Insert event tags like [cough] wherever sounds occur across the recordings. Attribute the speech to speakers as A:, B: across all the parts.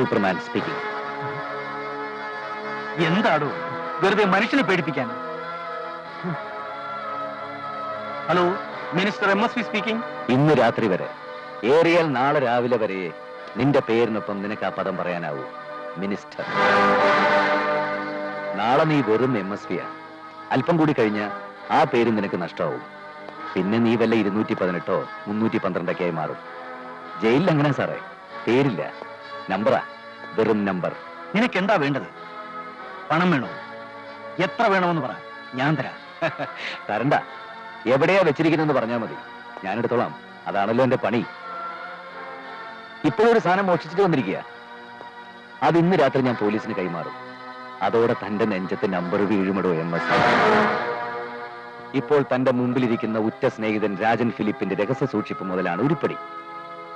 A: Superman speaking
B: എന്താടോ? വെറുതെ മനുഷ്യനെ പേടിപ്പിക്കാൻ. Hello minister M S P speaking
A: ഇന്ന് രാത്രി വരെ ഏറിയാൽ നാളെ രാവിലെ വരെ നിന്റെ പേരിനൊപ്പം നിനക്ക് ആ പദം പറയാനാവൂ. മിനിസ്റ്റർ. നാളെ നീ വെറും എം എസ് പിയാ. അല്പം കൂടി കഴിഞ്ഞ ആ പേര് നിനക്ക് നഷ്ടമാവും. പിന്നെ നീ വല്ല ഇരുന്നൂറ്റി പതിനെട്ടോ മുന്നൂറ്റി പന്ത്രണ്ടൊക്കെയായി മാറും. ജയിലിൽ അങ്ങനെ സാറേ? പേരില്ല. നമ്പറാ വെറും നമ്പർ
B: നിനക്ക് എന്താ വേണ്ടത്? പണം വേണോ? എത്ര വേണമെന്ന് പറ. ഞാൻ തരാം. [laughs]
A: തരണ്ട. എവിടെയാ വെച്ചിരിക്കുന്നെന്ന് പറഞ്ഞാൽ മതി. ഞാനെടുത്തോളാം. അതാണല്ലോ എന്റെ പണി. ഇപ്പോഴൊരു സാധനം മോഷിച്ചിട്ട് വന്നിരിക്കുക. അത് ഇന്ന് രാത്രി ഞാൻ പോലീസിന് കൈമാറും. അതോടെ തന്റെ നെഞ്ചത്ത് നമ്പർ വീഴുമിടോ എം എസ് ഇപ്പോൾ തന്റെ മുമ്പിലിരിക്കുന്ന ഉറ്റ സ്നേഹിതൻ രാജൻ ഫിലിപ്പിന്റെ രഹസ്യ സൂക്ഷിപ്പ് മുതലാണ് ഉരുപ്പടി.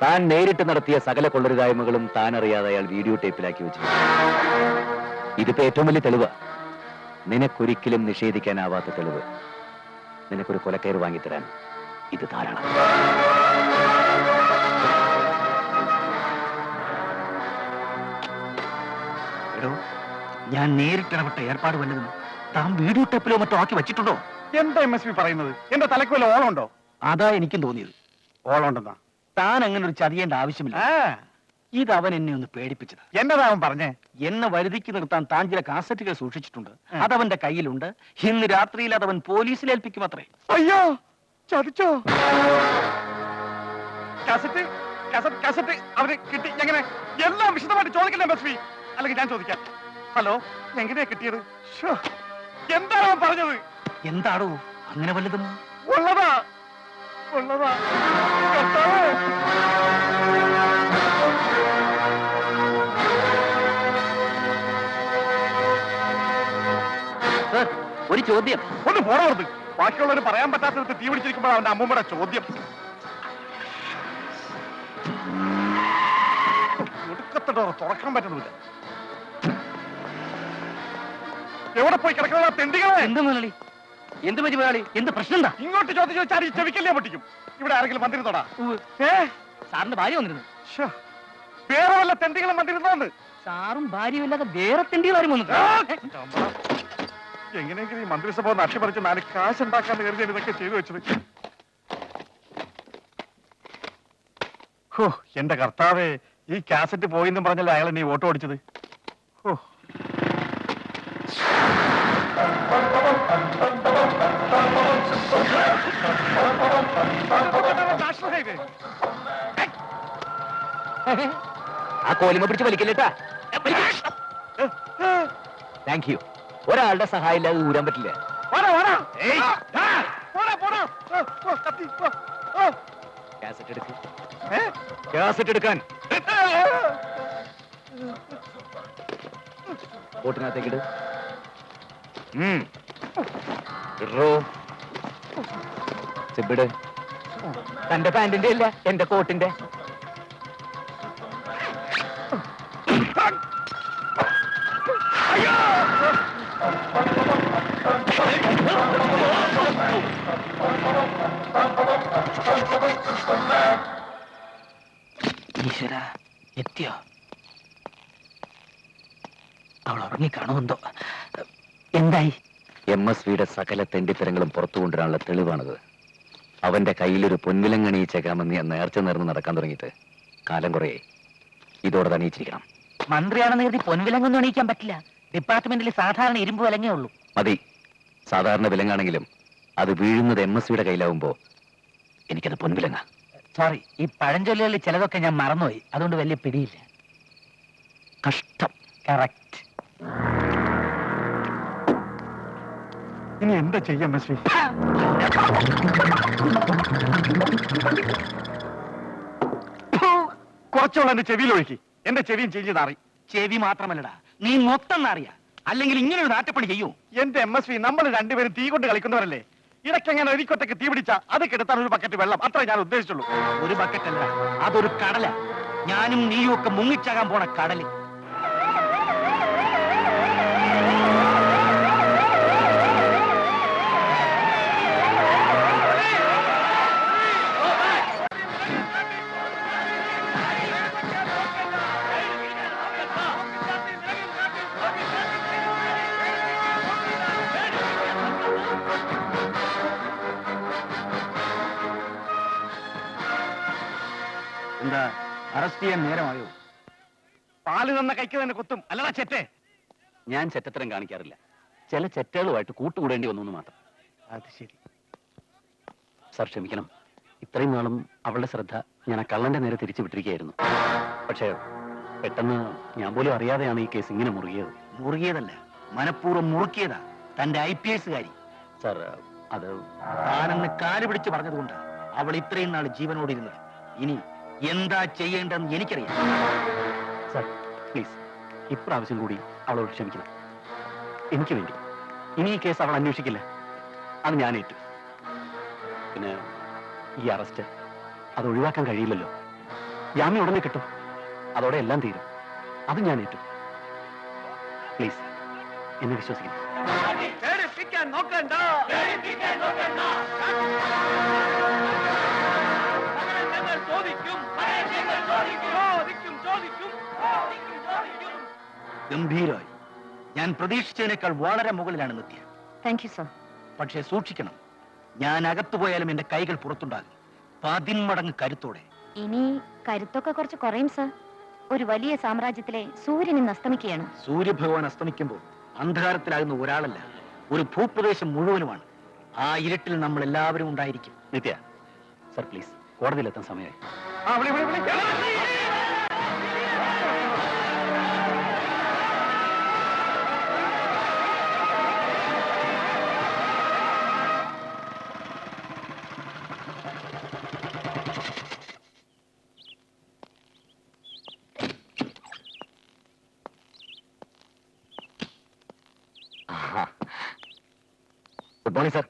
A: താൻ നേരിട്ട് നടത്തിയ സകല കൊള്ളരുതായ്മകളും താൻ അറിയാതെ അയാൾ വീഡിയോ ടേപ്പിലാക്കി വെച്ചു ഇതിപ്പോ ഏറ്റവും വലിയ തെളിവ്. നിനക്കൊരിക്കലും നിഷേധിക്കാനാവാത്ത തെളിവ്. നിനക്കൊരു കൊലക്കയർ വാങ്ങിത്തരാൻ ഇത് ധാരാളം.
B: എടോ ഞാൻ നേരിട്ട് ഇടപെട്ട ഏർപ്പാട് വല്ലതും താൻ വീഡിയോ ടേപ്പിലോ മറ്റോ ആക്കി വെച്ചിട്ടുണ്ടോ?
C: എന്താ എം എസ് പി പറയുന്നത്? എന്റെ തലക്ക് വല്ല ഓളമുണ്ടോ?
B: അതാ എനിക്കും തോന്നിയത്.
C: ഓളമുണ്ടെന്നാ?
B: താൻ അങ്ങനെ ഒരു ചതിയേണ്ട ആവശ്യമില്ല. ഇത് അവൻ എന്നെ ഒന്ന് പേടിപ്പിച്ചത്.
C: എന്നതാ അവൻ പറഞ്ഞേ?
B: എന്നെ വരുതിക്ക് നിർത്താൻ താൻ ചില കാസറ്റുകൾ സൂക്ഷിച്ചിട്ടുണ്ട്. അതവന്റെ കയ്യിലുണ്ട്. ഇന്ന് രാത്രിയിൽ അതവൻ പോലീസിൽ ഏൽപ്പിക്കും അത്രേ.
C: അയ്യോ! ചതിച്ചോ? കാസറ്റ് കാസറ്റ് കാസറ്റ് അവന് കിട്ടി. എങ്ങനെ? എല്ലാം വിശദമായിട്ട് ചോദിക്കണ്ടേ എം എസ് പി അല്ലെങ്കിൽ ഞാൻ ചോദിക്കാം. ഹലോ എങ്ങനെയാ കിട്ടിയത്? ശ്ശോ, എന്താണ് പറഞ്ഞത്?
B: എന്താണോ അങ്ങനെ വല്ലതും?
C: ഉള്ളതാ. ഉള്ളതാ.
B: ഒരു ചോദ്യം.
C: ഒന്ന് പോണവർന്ന് ബാക്കിയുള്ളവർ പറയാൻ പറ്റാത്ത തീ പിടിച്ചിരിക്കുമ്പോൾ അവന്റെ അമ്മൂമ്മയുടെ ചോദ്യം. തുറക്കാൻ പറ്റുന്നില്ല എവിടെ പോയി കിടക്കുന്ന തെണ്ടികളെ?
B: എന്താ മുതലാളി? എന്ത് പറ്റി മുതലാളി എന്ത് പ്രശ്നം എന്താ?
C: ഇങ്ങോട്ട് ചോദിച്ചു ചോദിച്ചാൽ ചെവിക്കല്ലേ പൊട്ടിക്കും? ഇവിടെ ആരെങ്കിലും വന്നിരുന്നോടാ ഏ?
B: സാറിന്റെ ഭാര്യ വന്നിരുന്നു.
C: ശ്ശോ. വേറെ വല്ല തെണ്ടികളും വന്നിരുന്നോണ്ട്
B: സാറും ഭാര്യയും ഇല്ലാതെ വേറെ
C: തെണ്ടികൾ
B: ആരും
C: വന്നു. എങ്ങനെയെങ്കിലും ഈ മന്ത്രിസഭ ഒന്ന് അട്ടിപ്പറിച്ച് നാല് കാശ് ഉണ്ടാക്കാന്ന് കരുതി ഇതൊക്കെ ചെയ്തു വെച്ചത്. ഹോ എന്റെ കർത്താവേ ഈ കാസറ്റ് പോയിന്നും പറഞ്ഞല്ലേ അയാൾ നീ ഓട്ടോ ഓടിച്ചത്? ഹോ.
A: ആ കോലിമ പിടിച്ച് വലിക്കില്ലേട്ടാ? താങ്ക് യു ഒരാളുടെ സഹായം ഇല്ലാതെ ഊരാൻ പറ്റില്ല. കാസറ്റ് എടുക്കാൻ. കോട്ടിനകത്തേക്ക് സിബിട് തന്റെ പാന്റിന്റെ അല്ല എന്റെ കോട്ടിന്റെ.
B: എത്തിയോ? അവൾ ഉറങ്ങിക്കാണുമെന്തോ. എന്തായി?
A: എം എസ് വിയുടെ സകല തെണ്ടിത്തരങ്ങളും പുറത്തു കൊണ്ടുവരാനുള്ള തെളിവാണത്. അവന്റെ കയ്യിലൊരു പൊൻവിലങ്ങണിയിച്ചേക്കാമെന്ന് ഞാൻ നേർച്ച നേർന്ന് നടക്കാൻ തുടങ്ങിയിട്ട് കാലം കുറേ. ഇതോടെ തണിയിച്ചിരിക്കണം
B: മന്ത്രിയാണെന്ന് കരുതി പൊൻവിലങ്ങൊന്നും എണീക്കാൻ പറ്റില്ല. ഡിപ്പാർട്ട്മെന്റിൽ സാധാരണ ഇരുമ്പ് വിലങ്ങേ ഉള്ളൂ.
A: മതി. സാധാരണ വിലങ്ങാണെങ്കിലും അത് വീഴുന്നത് എം എസ് വിയുടെ കയ്യിലാവുമ്പോ എനിക്കത് പൊൻവിലങ്ങ.
B: സോറി ഈ പഴഞ്ചൊല്ലുകളിൽ ചിലതൊക്കെ ഞാൻ മറന്നുപോയി. അതുകൊണ്ട് വലിയ പിടിയില്ല.
A: കഷ്ടം.
B: കറക്റ്റ്.
C: ഇനി എന്താ ചെയ്യാം മശ്രീ കുറച്ചോളം കുറച്ചുള്ള എന്റെ ചെവിയിൽ ഒഴുക്കി. എന്റെ ചെവിയും ചേഞ്ച് നാറി
B: ചെവി മാത്രമല്ലടാ. നീ മൊത്തം നാറിയ അല്ലെങ്കിൽ ഇങ്ങനെ ഒരു നാറ്റപ്പണി ചെയ്യൂ.
C: എന്റെ എം എസ് വി നമ്മൾ രണ്ടുപേരും തീ കൊണ്ട് കളിക്കുന്നവരല്ലേ? ഇടയ്ക്ക് എങ്ങനെ ഒരിക്കൊറ്റക്ക് തീ പിടിച്ചാ അത് കെടുത്താൻ ഒരു ബക്കറ്റ് വെള്ളം. അത്രേ ഞാൻ ഉദ്ദേശിച്ചുള്ളൂ.
B: ഒരു ബക്കറ്റ് അല്ല അതൊരു കടല. ഞാനും നീയും ഒക്കെ മുങ്ങിച്ചാകാൻ പോണ
D: കടൽ. അറസ്റ്റ് ചെയ്യാൻ നേരമായോ?
C: പാൽ തന്ന കൈക്ക് തന്നെ കുത്തും. അല്ലടാ ചെറ്റേ.
E: ഞാൻ ചെറ്റത്തരം കാണിക്കാറില്ല. ചില ചെറ്റകളുമായിട്ട് കൂട്ടുകൂടേണ്ടി വന്നു എന്ന് മാത്രം.
C: അത് ശരി.
E: സാർ ക്ഷമിക്കണം. ഇത്രയും നാളും അവളുടെ ശ്രദ്ധ ഞാൻ ആ കള്ളന്റെ നേരെ തിരിച്ചു വിട്ടിരിക്കുകയായിരുന്നു. പക്ഷേ പെട്ടെന്ന് ഞാൻ പോലും അറിയാതെയാണ് ഈ കേസ് ഇങ്ങനെ മുറുകിയത്.
D: മുറുകിയതല്ല മനഃപൂർവം മുറുക്കിയതാ. തന്റെ ഐ പി എസുകാരി
E: സാർ അത്
D: താനെന്ന് കാൽ പിടിച്ച് പറഞ്ഞതുകൊണ്ടാണ് അവൾ ഇത്രയും നാൾ ജീവനോടിരുന്നത് ഇനി എന്താ ചെയ്യേണ്ടെന്ന് എനിക്കറിയാം.
E: സർ പ്ലീസ് ഇപ്രാവശ്യം കൂടി അവളോട് ക്ഷമിക്കണം. എനിക്ക് വേണ്ടി. ഇനി ഈ കേസ് അവൾ അന്വേഷിക്കില്ല. അത് ഞാനേറ്റു ഏറ്റു. പിന്നെ ഈ അറസ്റ്റ് അത് ഒഴിവാക്കാൻ കഴിയില്ലല്ലോ. ജാമ്യം ഉടനെ കിട്ടും. അതോടെ എല്ലാം തീരും. അത് ഞാൻ ഏറ്റു. പ്ലീസ് എന്നെ വിശ്വസിക്കണം
D: ഗംഭീരമായി ഞാൻ പ്രതീക്ഷിച്ചതിനേക്കാൾ വളരെ മുകളിലാണ് നിത്യ.
F: താങ്ക് യു സർ
D: പക്ഷേ സൂക്ഷിക്കണം ഞാൻ അകത്തു പോയാലും എന്റെ കൈകൾ പുറത്തുണ്ടാകും. പതിന്മടങ്ങ് കരുത്തോടെ.
F: ഇനി കരുത്തൊക്കെ കുറച്ച് കുറയും സർ ഒരു വലിയ സാമ്രാജ്യത്തിലെ സൂര്യൻ ഇന്ന് അസ്തമിക്കുകയാണ്.
D: സൂര്യഭഗവാൻ അസ്തമിക്കുമ്പോൾ അന്ധകാരത്തിലാകുന്ന ഒരാളല്ല ഒരു ഭൂപ്രദേശം മുഴുവനുമാണ്. ആ ഇരുട്ടിൽ നമ്മൾ എല്ലാവരും ഉണ്ടായിരിക്കും.
E: നിത്യ സർ പ്ലീസ് കോടതിയിലെത്താൻ സമയമായി.
C: വിളി വിളി വിളി.
E: Good morning sir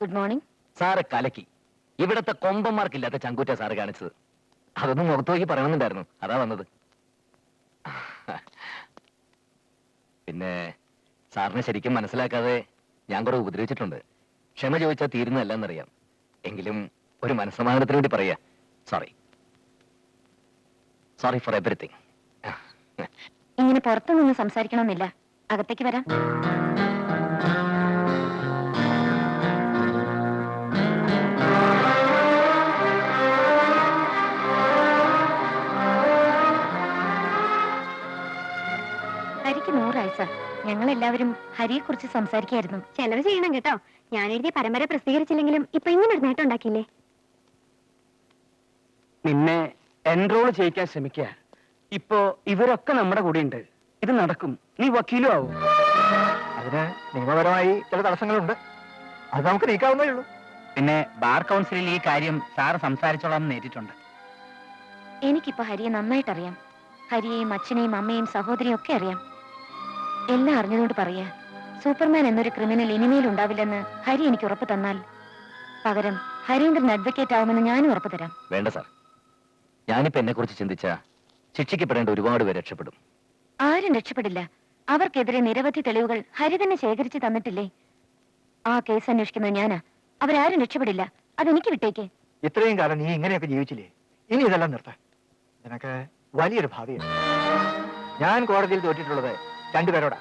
F: good morning
E: sir കലക്കി. ഇവിടത്തെ കൊമ്പന്മാർക്കില്ലാത്ത ചങ്കൂറ്റ സാറ് കാണിച്ചത്. അതൊന്നും മുഖത്ത് നോക്കി പറയണമെന്നുണ്ടായിരുന്നു. അതാ വന്നത്. പിന്നെ സാറിനെ ശരിക്കും മനസ്സിലാക്കാതെ ഞാൻ കുറെ ഉപദ്രവിച്ചിട്ടുണ്ട്. ക്ഷമ ചോദിച്ചാൽ തീരുന്നതല്ല എന്നറിയാം എങ്കിലും ഒരു മനസ്സമാധാനത്തിന് വേണ്ടി പറയാ. സോറി സോറി ഫോർ എവറിത്തിങ്
F: ഇങ്ങനെ പുറത്തുനിന്ന് സംസാരിക്കണമെന്നില്ല. അകത്തേക്ക് വരാം. ഞങ്ങളെല്ലാവരും ഹരിയെ കുറിച്ച് സംസാരിക്കായിരുന്നു.
G: ചെലവ് ചെയ്യണം കേട്ടോ. ഞാൻ എഴുതിയ പരമ്പര പ്രസിദ്ധീകരിച്ചില്ലെങ്കിലും ഇപ്പൊ ഇങ്ങനെ ഒരു നേട്ടം ഉണ്ടാക്കിയില്ലേ?
D: നിന്നെ എൻറോൾ ചെയ്യിക്കാൻ ശ്രമിക്കുക. ഇപ്പോ ഇവരൊക്കെ നമ്മുടെ കൂടെ ഉണ്ട് ഇത് നടക്കും. നീ വക്കീലും ആവും.
C: അതിന് നിയമപരമായി ചില തടസ്സങ്ങളുണ്ട്. അത് നമുക്ക് നീക്കാവുന്നേ ഉള്ളൂ.
D: പിന്നെ ബാർ കൗൺസിലിൽ ഈ കാര്യം സാർ സംസാരിച്ചോളാം നേരിട്ടുണ്ട്.
F: എനിക്കിപ്പോ ഹരിയെ നന്നായിട്ടറിയാം. ഹരിയെയും അച്ഛനെയും അമ്മയും സഹോദരിയും ഒക്കെ അറിയാം. എല്ലാം അറിഞ്ഞതുകൊണ്ട് പറയാ. സൂപ്പർമാൻ എന്നൊരു ക്രിമിനൽ ഇനിമയിൽ ഉണ്ടാവില്ലെന്ന് ഹരി എനിക്ക് ഉറപ്പ് തന്നാൽ. പകരം ഹരീന്ദ്രൻ അഡ്വക്കേറ്റ് ആവുമെന്ന് ഞാനും ഉറപ്പ് തരാം.
E: വേണ്ട സാർ. ഞാനിപ്പോ എന്നെ കുറിച്ച് ചിന്തിച്ച ശിക്ഷിക്കപ്പെടേണ്ട ഒരുപാട് പേര് രക്ഷപ്പെടും.
F: ആരും രക്ഷപ്പെടില്ല. അവർക്കെതിരെ നിരവധി തെളിവുകൾ ഹരി തന്നെ ശേഖരിച്ചു തന്നിട്ടില്ലേ? ആ കേസ് അന്വേഷിക്കുന്നത് ഞാനാ. അവരാരും രക്ഷപ്പെടില്ല. അതെനിക്ക് വിട്ടേക്ക്.
C: ഇത്രയും കാലം നീ ഇങ്ങനെയൊക്കെ ജീവിച്ചില്ലേ? ഇനി ഇതെല്ലാം നിർത്താൻ നിനക്ക് വലിയൊരു ഭാവിയാണ്. ഞാൻ കോടതിയിൽ തോറ്റിട്ടുള്ളത് രണ്ടുപേരോടാ.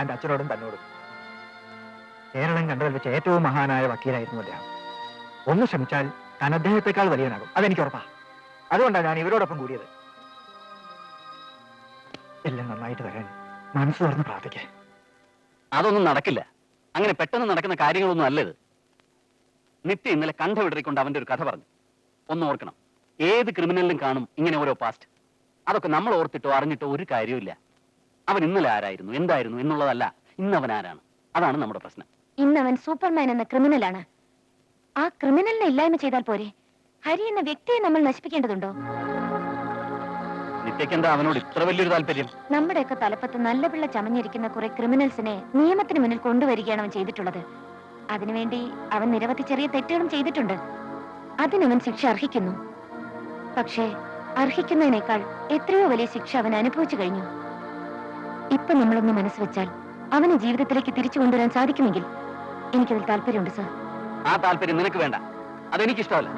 C: തന്റെ അച്ഛനോടും തന്നോടും. കേരളം കണ്ടതിൽ വെച്ച് ഏറ്റവും മഹാനായ വക്കീലായിരുന്നു അദ്ദേഹം. ഒന്ന് ശ്രമിച്ചാൽ താൻ അദ്ദേഹത്തെക്കാൾ വലിയവനാകും. അതെനിക്ക് ഉറപ്പാ. അതുകൊണ്ടാണ് ഞാൻ ഇവരോടൊപ്പം കൂടിയത്. എല്ലാം നന്നായിട്ട് വരാൻ മനസ്സ് തുറന്ന് പ്രാർത്ഥിക്കേ.
E: അതൊന്നും നടക്കില്ല. അങ്ങനെ പെട്ടെന്ന് നടക്കുന്ന കാര്യങ്ങളൊന്നും അല്ലത് നിത്യ ഇന്നലെ കണ്ഠ വിടറിക്കൊണ്ട് അവന്റെ ഒരു കഥ പറഞ്ഞു. ഒന്ന് ഓർക്കണം. ഏത് ക്രിമിനലിലും കാണും ഇങ്ങനെ ഓരോ പാസ്റ്റ് അതൊക്കെ നമ്മൾ ഓർത്തിട്ടോ അറിഞ്ഞിട്ടോ ഒരു കാര്യമില്ല അവൻ ഇന്നലെ ആരായിരുന്നു? എന്തായിരുന്നു? എന്നുള്ളതല്ല ഇന്ന് അവൻ ആരാണ് അതാണ് നമ്മുടെ പ്രശ്നം.
F: ഇന്നവൻ സൂപ്പർമാൻ എന്ന ക്രിമിനലാണ്. ആ ക്രിമിനലിനെ ഇല്ലായ്മ ചെയ്താൽ പോരെ? ഹരി എന്ന വ്യക്തിയെ നമ്മൾ നശിപ്പിക്കേണ്ടതുണ്ടോ?
E: അവനോട് ഇത്ര വലിയൊരു താല്പര്യം?
F: നമ്മുടെയൊക്കെ തലപ്പത്ത് നല്ല പിള്ള ചമഞ്ഞിരിക്കുന്ന കുറെ ക്രിമിനൽസിനെ നിയമത്തിന് മുന്നിൽ കൊണ്ടുവരികയാണ് അവൻ ചെയ്തിട്ടുള്ളത്. അതിനുവേണ്ടി അവൻ നിരവധി ചെറിയ തെറ്റുകളും ചെയ്തിട്ടുണ്ട്. അതിനവൻ ശിക്ഷ അർഹിക്കുന്നു. പക്ഷേ അർഹിക്കുന്നതിനേക്കാൾ എത്രയോ വലിയ ശിക്ഷ അവൻ അനുഭവിച്ചു കഴിഞ്ഞു. ഇപ്പൊ നമ്മളൊന്ന് മനസ്സ് വെച്ചാൽ അവനെ ജീവിതത്തിലേക്ക് തിരിച്ചു കൊണ്ടുവരാൻ സാധിക്കുമെങ്കിൽ എനിക്കതിൽ താല്പര്യമുണ്ട് സാർ.
E: ആ താല്പര്യം നിനക്ക് വേണ്ട. അതെനിക്കിഷ്ടമല്ല.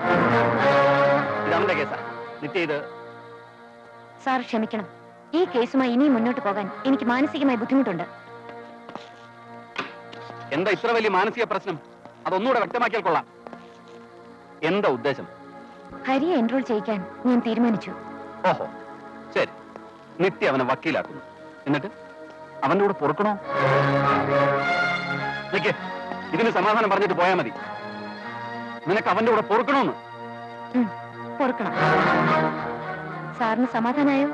E: ഇത് അവന്റെ കേസാ. നിത്യ ഇത്
F: സാർ ക്ഷമിക്കണം. ഈ കേസുമായി ഇനിയും മുന്നോട്ട് പോകാൻ എനിക്ക് മാനസികമായി ബുദ്ധിമുട്ടുണ്ട്.
E: എന്താ ഇത്ര വലിയ മാനസിക പ്രശ്നം? അതൊന്നുകൂടെ വ്യക്തമാക്കിയാൽ കൊള്ളാം. എന്താ ഉദ്ദേശം?
F: ഹരിയെ എൻറോൾ ചെയ്യിക്കാൻ ഞാൻ തീരുമാനിച്ചു.
E: ഓഹോ. ശരി. നിത്യ അവനെ വക്കീലാക്കുന്നു. എന്നിട്ട്? അവന്റെ കൂടെ പൊറുക്കണോ? നിക്ക് ഇതിന് സമാധാനം പറഞ്ഞിട്ട് പോയാ മതി. നിനക്ക് അവന്റെ കൂടെ പൊറുക്കണോന്ന്?
F: പൊറുക്കണം. സാറിന് സമാധാനായോ?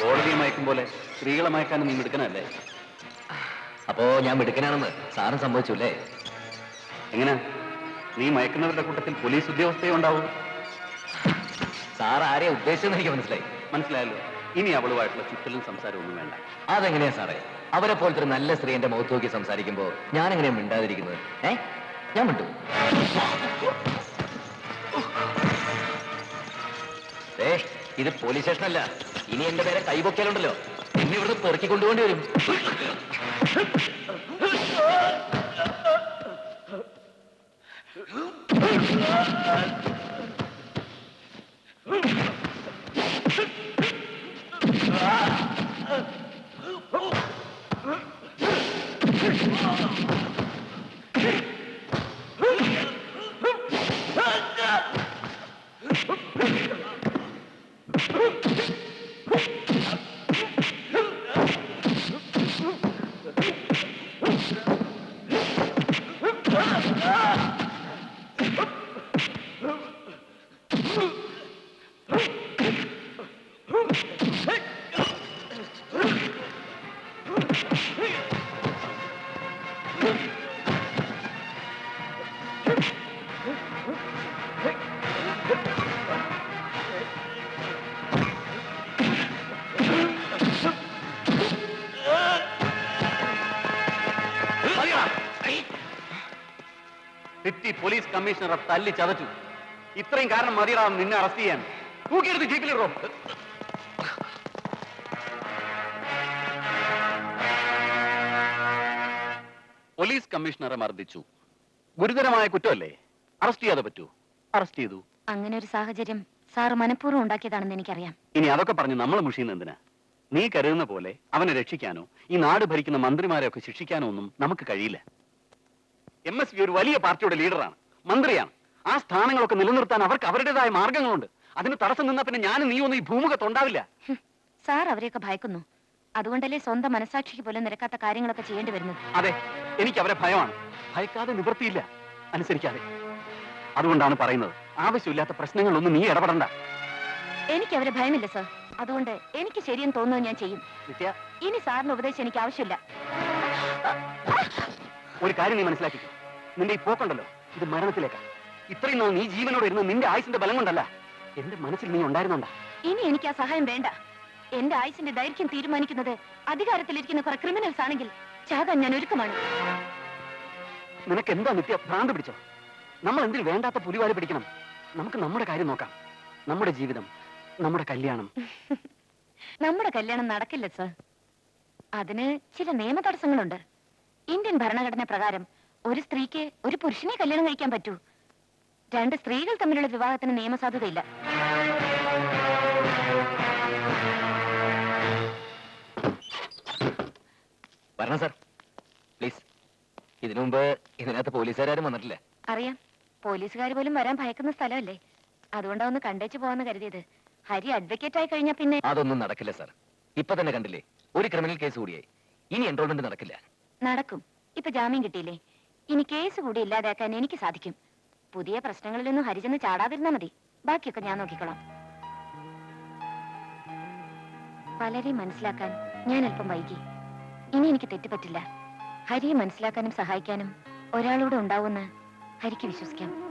E: കോടതിയെ മയക്കും പോലെ സ്ത്രീകളെ മയക്കാനും നീ മിടുക്കനല്ലേ?
A: അപ്പോ ഞാൻ മിടുക്കനാണെന്ന് സാറ് സംഭവിച്ചു അല്ലേ
E: എങ്ങനെ? നീ മയക്കുന്നവരുടെ കൂട്ടത്തിൽ പോലീസ് ഉദ്യോഗസ്ഥയും ഉണ്ടാവും
A: സാർ ആരെ ഉദ്ദേശിച്ചെന്ന് എനിക്ക് മനസ്സിലായി.
E: മനസ്സിലായല്ലോ? ഇനി അവളുമായിട്ടുള്ള ചുറ്റലും സംസാരവും ഒന്നും വേണ്ട.
A: അതെങ്ങനെയാ സാറേ? അവരെ പോലത്തെ ഒരു നല്ല സ്ത്രീ എന്റെ മുഖത്ത് നോക്കി സംസാരിക്കുമ്പോ ഞാൻ എങ്ങനെയാ മിണ്ടാതിരിക്കുന്നത്? ഏ? ഞാൻ മിണ്ടു. ഏ ഇത് പോലീസ് സ്റ്റേഷനല്ല. ഇനി എന്റെ പേരെ കൈപൊക്കിയാലുണ്ടല്ലോ. എന്നെ ഇവിടുന്ന് പെറുക്കി കൊണ്ടുപോകേണ്ടി വരും.
E: no, no. കമ്മീഷണറെ തല്ലി ചതച്ചു. ഇത്രയും കാരണം മതിയടാ നിന്നെ അറസ്റ്റ് ചെയ്യാൻ. തൂക്കിയെടുത്ത് ജീപ്പിലിടോ പോലീസ് കമ്മീഷണറെ മർദ്ദിച്ചു. ഗുരുതരമായ കുറ്റമല്ലേ? അറസ്റ്റ് ചെയ്യാതെ പറ്റൂ. അറസ്റ്റ് ചെയ്തു.
F: അങ്ങനെ ഒരു സാഹചര്യം സാറ് മനഃപൂർവം ഉണ്ടാക്കിയതാണെന്ന് എനിക്കറിയാം.
E: ഇനി അതൊക്കെ പറഞ്ഞ് നമ്മൾ മുഷിയുന്ന എന്തിനാ? നീ കരുതുന്ന പോലെ അവനെ രക്ഷിക്കാനോ ഈ നാട് ഭരിക്കുന്ന മന്ത്രിമാരെ ഒക്കെ ശിക്ഷിക്കാനോ ഒന്നും നമുക്ക് കഴിയില്ല. എം എസ് ഒരു വലിയ പാർട്ടിയുടെ ലീഡറാണ് മന്ത്രിയാണ്. ആ സ്ഥാനങ്ങളൊക്കെ നിലനിർത്താൻ അവർക്ക് അവരുടേതായ മാർഗങ്ങളുണ്ട്. അതിന് തടസ്സം നിന്നാ പിന്നെ ഞാനും നീ ഒന്നും ഈ ഭൂമുഖത്ത്
F: ഉണ്ടാവില്ല. സാർ അവരെയൊക്കെ ഭയക്കുന്നു. അതുകൊണ്ടല്ലേ സ്വന്തം മനസാക്ഷിക്ക് പോലും നിരക്കാത്ത കാര്യങ്ങളൊക്കെ ചെയ്യേണ്ടി വരുന്നത്?
E: അതെ എനിക്ക് അവരെ ഭയമാണ്. ഭയക്കാതെ നിവൃത്തിയില്ല. അനുസരിക്കാതെ. അതുകൊണ്ടാണ് പറയുന്നത്. ആവശ്യമില്ലാത്ത പ്രശ്നങ്ങളൊന്നും നീ ഇടപെടണ്ട.
F: എനിക്ക് അവരെ ഭയമില്ല സാർ. അതുകൊണ്ട് എനിക്ക് ശരിയെന്ന് തോന്നുന്നത് ഞാൻ ചെയ്യും. ഇനി സാറിന്റെ ഉപദേശം എനിക്ക് ആവശ്യമില്ല.
E: ഒരു കാര്യം നീ മനസ്സിലാക്കി നിന്റെ ഈ പോക്കുണ്ടല്ലോ. ഇത് മരണത്തിലേക്കാണ്. ഇത്രയും നാൾ നീ ജീവനോട് ഇരുന്ന നിന്റെ ആയുസിന്റെ ബലം കൊണ്ടല്ല എന്റെ മനസ്സിൽ നീ ഉണ്ടായിരുന്നോണ്ടാ?
F: ഇനി എനിക്ക് ആ സഹായം വേണ്ട. എന്റെ ആയുസിന്റെ ദൈർഘ്യം തീരുമാനിക്കുന്നത് അധികാരത്തിലിരിക്കുന്ന കുറെ ക്രിമിനൽസ് ആണെങ്കിൽ ചാകാൻ ഞാൻ ഒരുക്കമാണ്.
E: നിനക്ക് എന്താ നിത്യ ഭ്രാന്ത് പിടിച്ചോ? നമ്മൾ എന്തിൽ വേണ്ടാത്ത പുലിവാൽ പിടിക്കണം? നമുക്ക് നമ്മുടെ കാര്യം നോക്കാം. നമ്മുടെ ജീവിതം നമ്മുടെ കല്യാണം. [laughs]
F: നമ്മുടെ കല്യാണം നടക്കില്ല സർ. അതിന് ചില നിയമ തടസ്സങ്ങളുണ്ട് ഇന്ത്യൻ ഭരണഘടന പ്രകാരം ഒരു സ്ത്രീക്ക് ഒരു പുരുഷനെ കല്യാണം കഴിക്കാൻ പറ്റൂ. രണ്ട് സ്ത്രീകൾ തമ്മിലുള്ള വിവാഹത്തിന് നിയമസാധുതയില്ല.
A: വരണം സാർ. പ്ലീസ്. ഇതിനു മുമ്പ് ഇതിനകത്ത് പോലീസുകാരും വന്നിട്ടില്ല.
F: അറിയാം. പോലീസുകാർ പോലും വരാൻ ഭയക്കുന്ന സ്ഥലമല്ലേ? അതുകൊണ്ടാ ഒന്ന് കണ്ടേച്ചു പോവാന്ന് കരുതിയത്. ഹരി അഡ്വക്കേറ്റ് ആയി കഴിഞ്ഞാ പിന്നെ
A: അതൊന്നും നടക്കില്ല സാർ. ഇപ്പൊ തന്നെ കണ്ടില്ലേ? ഒരു ക്രിമിനൽ കേസ് കൂടിയായി. ഇനി എൻറോൾമെന്റ് നടക്കില്ല.
F: നടക്കും. ഇപ്പൊ ജാമ്യം കിട്ടിയില്ലേ? ഇനി കേസ് കൂടി ഇല്ലാതാക്കാൻ എനിക്ക് സാധിക്കും. പുതിയ പ്രശ്നങ്ങളിലൊന്നും ഹരിചെന്ന് ചാടാതിരുന്നാ മതി. ബാക്കിയൊക്കെ ഞാൻ നോക്കിക്കോളാം. പലരെയും മനസ്സിലാക്കാൻ ഞാൻ അല്പം വൈകി. ഇനി എനിക്ക് തെറ്റുപറ്റില്ല. ഹരിയെ മനസ്സിലാക്കാനും സഹായിക്കാനും ഒരാളൂടെ ഉണ്ടാവുമെന്ന് ഹരിക്ക് വിശ്വസിക്കാം.